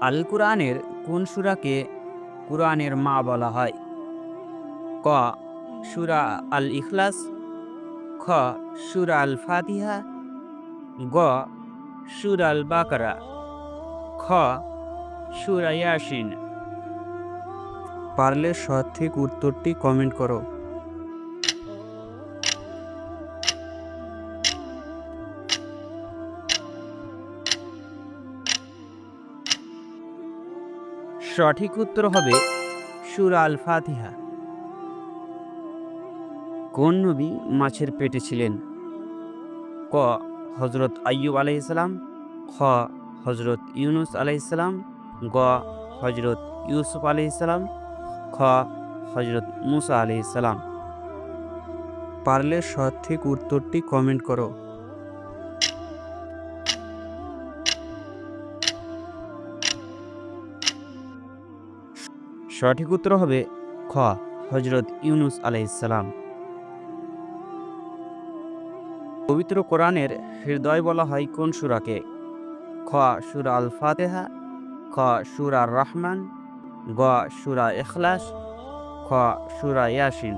আল কুরআনের কোন সূরাকে কুরআনের মা বলা হয়? ক, সুরা আল ইখলাস খ, সূরা আল ফাতিহা গ, সূরা আল বাকারা খ, সূরা ইয়াসিন। পারলে সঠিক উত্তরটি কমেন্ট করো। সঠিক উত্তর হবে সূরা আল ফাতিহা কোন নবী মাছের পেটে ছিলেন? ক হজরত আইয়ুব আলাইসালাম খ হজরত ইউনুস আলাইসালাম গ হজরত ইউসুফ আলাইসালাম খ হজরত মুসা আলাইসালাম পারলে সঠিক উত্তরটি কমেন্ট করো। সঠিক উত্তর হবে খ হজরত ইউনুস আলাইসালাম পবিত্র কোরআনের হৃদয় বলা হয় কোন সুরাকে? খ, সুরা আল ফাতেহা খ, সুরা রহমান গ, সুরা এখলাস খ, সুরা ইয়াসিন।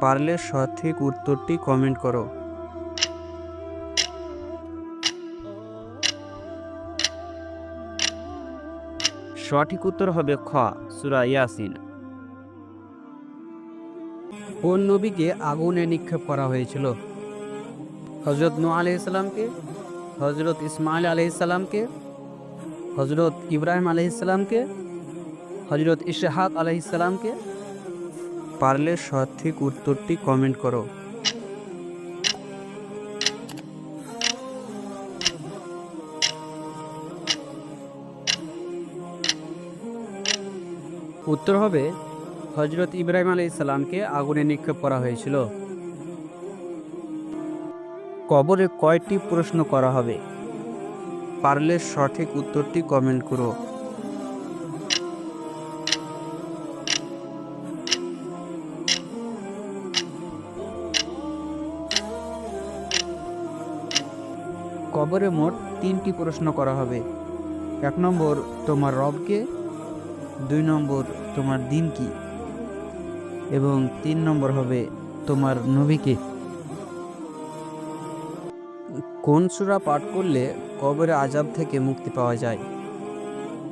পারলে সঠিক উত্তরটি কমেন্ট করো। সঠিক উত্তর হবে খ সুরা ইয়াসিন। কোন নবীকে আগুনে নিক্ষেপ করা হয়েছিল? হজরত নূ আলাইসাল্লামকে হজরত ইসমাইল আলাইসাল্লামকে হজরত ইব্রাহিম আলাইসাল্লামকে হজরত ইশহাক আলাইসাল্লামকে পারলে সঠিক উত্তরটি কমেন্ট করো। উত্তর হবে হজরত ইব্রাহিম আলাইসাল্লামকে আগুনে নিক্ষেপ করা হয়েছিল। কবরে কয়টি প্রশ্ন করা হবে? পারলে সঠিক উত্তরটি কমেন্ট করো। কবরে মোট তিনটি প্রশ্ন করা হবে। এক নম্বর, তোমার রবকে দুই নম্বর তোমার দিন কি? এবং তিন নম্বর হবে তোমার নবীকে কোন সুরা পাঠ করলে কবরে আজাব থেকে মুক্তি পাওয়া যায়?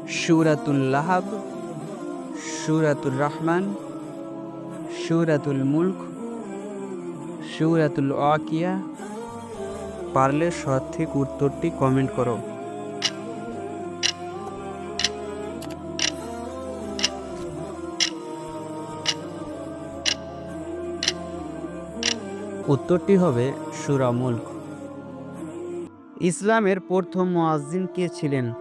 সুরাতুল লাহাব সুরাতুল রহমান, সুরাতুল মুলক, সুরাতুল ওয়াকিয়া। পারলে সঠিক উত্তরটি কমেন্ট করো। উত্তরটি হবে সুরা মুলক ইসলামের প্রথম মুয়াজ্জিন কে ছিলেন?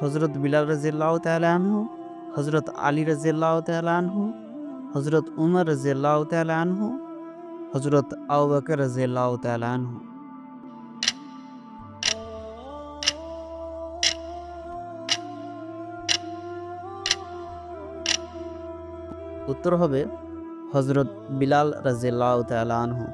হজরত বিলাল রাজিয়াল্লাহ তাআলা আনহু হজরত আলী রাজিয়াল্লাহ তাআলা আনহু হজরত উমর রাজিয়াল্লাহ তাআলা আনহু হজরত আবু বকর রাজিয়াল্লাহ তাআলা আনহু। উত্তর হবে হজরত বিলাল রাজিয়াল্লাহ তাআলা আনহু